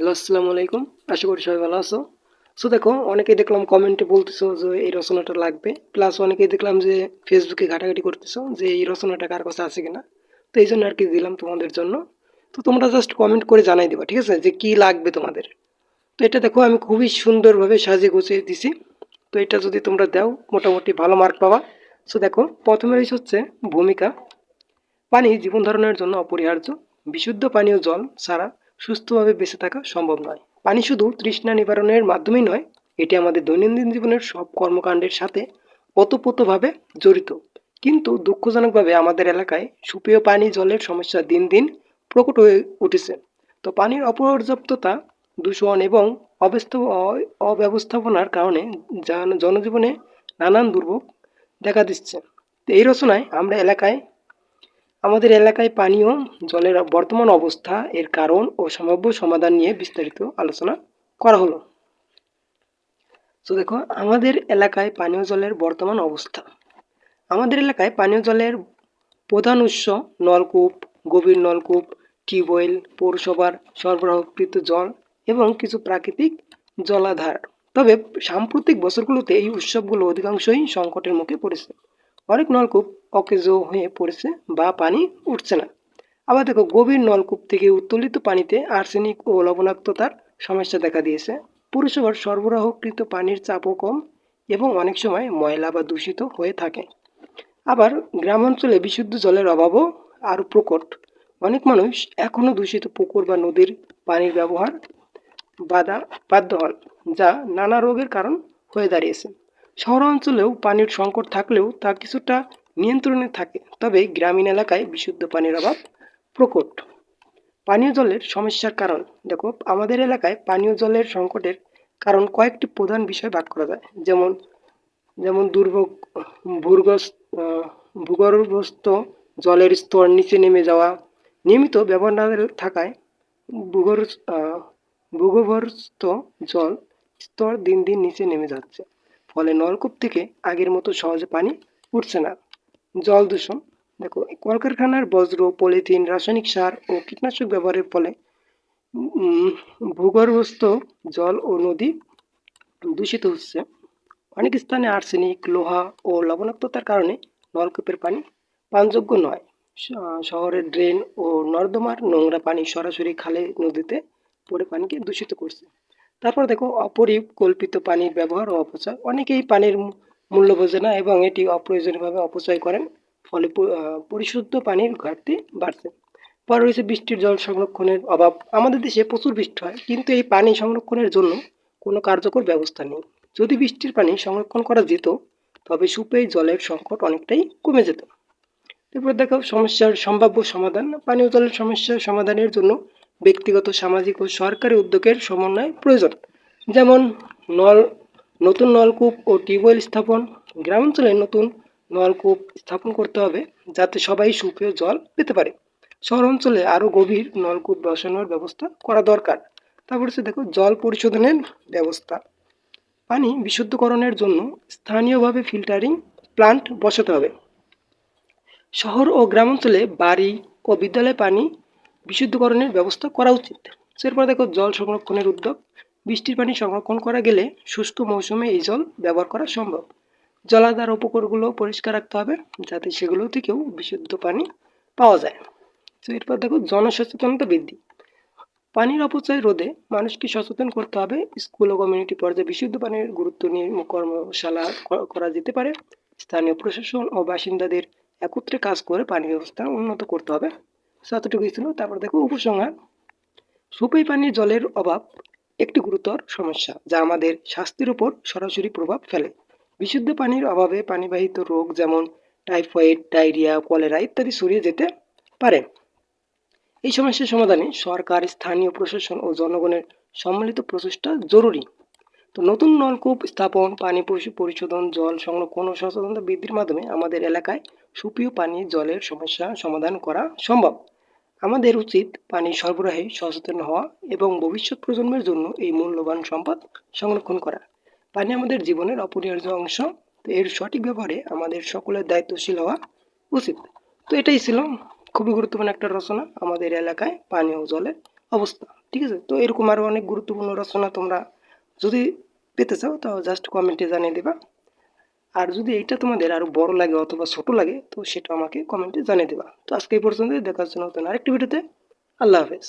Hello আসসালামু আলাইকুম। আশা করি সবাই ভালো আছো। সো দেখো, অনেকেই দেখলাম কমেন্টে বলতেছো যে এই রচনাটা লাগবে। প্লাস অনেকেই দেখলাম যে ফেসবুকে ঘাটাঘাটি করতেছো যে এই রচনাটা কার কাছে আছে কিনা। তো এই জন্য আর কি দিলাম তোমাদের জন্য। তো তোমরা জাস্ট কমেন্ট করে জানাই দিবা, ঠিক আছে? যে কি লাগবে তোমাদের। তো এটা দেখো, আমি খুবই সুন্দরভাবে সাজিয়ে গুছিয়ে দিছি। তো এটা যদি তোমরা দাও, মোটামুটি ভালো মার্ক পাবা। সো দেখো, প্রথমে রয়েছে হচ্ছে ভূমিকা। পানি জীবন ধারণের জন্য অপরিহার্য। বিশুদ্ধ পানীয় জল ছাড়া সুস্থভাবে বেঁচে থাকা সম্ভব নয়। পানি শুধু তৃষ্ণা নিবারণের মাধ্যমেই নয়, এটি আমাদের দৈনন্দিন জীবনের সব কর্মকাণ্ডের সাথে ওতপ্রোতভাবে জড়িত। কিন্তু দুঃখজনকভাবে আমাদের এলাকায় সুপেয় পানি জলের সমস্যা দিন দিন প্রকট হয়ে উঠেছে। তো পানির অপর্যাপ্ততা, দূষণ এবং অব্যবস্থাপনার কারণে জনজীবনে নানান দুর্ভোগ দেখা দিচ্ছে। এই রচনায় আমরা এলাকায় আমাদের এলাকায় পানীয় জলের বর্তমান অবস্থা, এর কারণ ও সম্ভাব্য সমাধান নিয়ে বিস্তারিত আলোচনা করা হলো। তো দেখো, আমাদের এলাকায় পানীয় জলের বর্তমান অবস্থা। আমাদের এলাকায় পানীয় জলের প্রধান উৎস নলকূপ, গভীর নলকূপ, টিউবওয়েল, পৌরসভার সরবরাহকৃত জল এবং কিছু প্রাকৃতিক জলাধার। তবে সাম্প্রতিক বছরগুলোতে এই উৎসবগুলো অধিকাংশই সংকটের মুখে পড়েছে। অনেক নলকূপ অকেজ হয়ে পড়েছে বা পানি উঠছে না। আবার দেখো, গভীর নলকূপ থেকে উত্তোলিত পানিতে আর্সেনিক ও লবণাক্ততার সমস্যা দেখা দিয়েছে। পুরসভার সরবরাহকৃত পানির চাপও কম এবং অনেক সময় ময়লা বা দূষিত হয়ে থাকে। আবার গ্রামাঞ্চলে বিশুদ্ধ জলের অভাবও আরও প্রকট। অনেক মানুষ এখনও দূষিত পুকুর বা নদীর পানির ব্যবহার বাধা বাধ্য হন, যা নানা রোগের কারণ হয়ে দাঁড়িয়েছে। শহরাঞ্চলেও পানির সংকট থাকলেও তা কিছুটা নিয়ন্ত্রণে থাকে। তবে গ্রামীণ এলাকায় বিশুদ্ধ পানির অভাব প্রকট। পানীয় জলের সমস্যার কারণ, দেখো, আমাদের এলাকায় পানীয় জলের সংকটের কারণ কয়েকটি প্রধান বিষয় ভাগ করা যায়। যেমন যেমন দুর্ভোগ, ভূগর্ভস্থ ভূগর্ভস্থ জলের স্তর নিচে নেমে যাওয়া, নিয়মিত ব্যবহার না থাকায় ভূগর্ভ ভূগর্ভস্থ জল স্তর দিন দিন নিচে নেমে যাচ্ছে। ফলে নলকূপ থেকে আগের মতো সহজে পানি উঠছে না। জল দূষণ। দেখো, কলকারখানার বজ্র, পলিথিন, রাসায়নিক সার ও কীটনাশক ব্যবহারের ফলে ভূগর্ভস্থ জল ও নদী দূষিত হচ্ছে। অনেক স্থানে আর্সেনিক, লোহা ও লবণাক্ততার কারণে নলকূপের পানি পানযোগ্য নয়। শহরের ড্রেন ও নর্দমার নোংরা পানি সরাসরি খালে, নদীতে পড়ে পানিকে দূষিত করছে। তারপর দেখো অপরিকল্পিত পানির ব্যবহার ও অপচয়। অনেকেই পানির মূল্য বোঝে না এবং এটি অপ্রয়োজনীয়ভাবে অপচয় করেন, ফলে পরিশুদ্ধ পানির ঘাটতি বাড়ছে। পরে রয়েছে বৃষ্টির জল সংরক্ষণের অভাব। আমাদের দেশে প্রচুর বৃষ্টি হয়, কিন্তু এই পানি সংরক্ষণের জন্য কোনো কার্যকর ব্যবস্থা নেই। যদি বৃষ্টির পানি সংরক্ষণ করা যেত, তবে সুপেয় জলের সংকট অনেকটাই কমে যেত। এরপর দেখো সমস্যার সম্ভাব্য সমাধান। পানীয় জলের সমস্যার সমাধানের জন্য ব্যক্তিগত, সামাজিক ও সরকারি উদ্যোগের সমন্বয় প্রয়োজন। যেমন, নল, নতুন নলকূপ ও টিউবওয়েল স্থাপন। গ্রামাঞ্চলে নতুন নলকূপ স্থাপন করতে হবে, যাতে সবাই সুপেয় জল পেতে পারে। শহর অঞ্চলে আরও গভীর নলকূপ বসানোর ব্যবস্থা করা দরকার। তারপর হচ্ছে দেখো, জল পরিশোধনের ব্যবস্থা। পানি বিশুদ্ধকরণের জন্য স্থানীয়ভাবে ফিল্টারিং প্লান্ট বসাতে হবে। শহর ও গ্রামাঞ্চলে বাড়ি ও বিদ্যালয়ে পানি বিশুদ্ধকরণের ব্যবস্থা করা উচিত। এরপর দেখো, জল সংরক্ষণের উদ্যোগ। বৃষ্টির পানি সংরক্ষণ করা গেলে শুষ্ক মৌসুমে এই জল ব্যবহার করা সম্ভব। জলাধার উপকূলগুলো পরিষ্কার রাখতে হবে, যাতে সেগুলো থেকেও বিশুদ্ধ পানি পাওয়া যায়। তো এরপর দেখো, জনসচেতনতা বৃদ্ধি। পানির অপচয় রোধে মানুষকে সচেতন করতে হবে। স্কুল ও কমিউনিটি পর্যায়ে বিশুদ্ধ পানির গুরুত্ব নিয়ে কর্মশালা করা যেতে পারে। স্থানীয় প্রশাসন ও বাসিন্দাদের একত্রে কাজ করে পানি ব্যবস্থা উন্নত করতে হবে। এতটুকুই ছিল তারপর দেখো উপসংহার। সুপেয় পানির জলের অভাব একটি গুরুতর সমস্যা, যা আমাদের স্বাস্থ্যের উপর সরাসরি প্রভাব ফেলে। বিশুদ্ধ পানির অভাবে পানিবাহিত রোগ যেমন টাইফয়েড, ডায়রিয়া, কলেরা ইত্যাদি ছড়িয়ে যেতে পারে। এই সমস্যার সমাধানে সরকার, স্থানীয় প্রশাসন ও জনগণের সম্মিলিত প্রচেষ্টা জরুরি। তো নতুন নলকূপ স্থাপন, পানি পরিশ- পরিশোধন, জল সংরক্ষণ ও সচেতনতা বৃদ্ধির মাধ্যমে আমাদের এলাকায় সুপেয় পানি জলের সমস্যা সমাধান করা সম্ভব। আমাদের উচিত পানি সরবরাহে সচেতন হওয়া এবং ভবিষ্যৎ প্রজন্মের জন্য এই মূল্যবান সম্পদ সংরক্ষণ করা। পানি আমাদের জীবনের অপরিহার্য অংশ, তো এর সঠিক ব্যবহারে আমাদের সকলের দায়িত্বশীল হওয়া উচিত। তো এটাই ছিল খুবই গুরুত্বপূর্ণ একটা রচনা আমাদের এলাকায় পানি ও জলের অবস্থা, ঠিক আছে? তো এরকম আরও অনেক গুরুত্বপূর্ণ রচনা তোমরা যদি পেতে চাও, তাও জাস্ট কমেন্টে জানিয়ে দেবা। আর যদি এইটা তোমাদের আরও বড় লাগে অথবা ছোট লাগে, তো সেটা আমাকে কমেন্টে জানিয়ে দেবা। তো আজকে এই পর্যন্ত দেখার জন্য নতুন আরেকটি ভিডিওতে। আল্লাহ হাফেজ।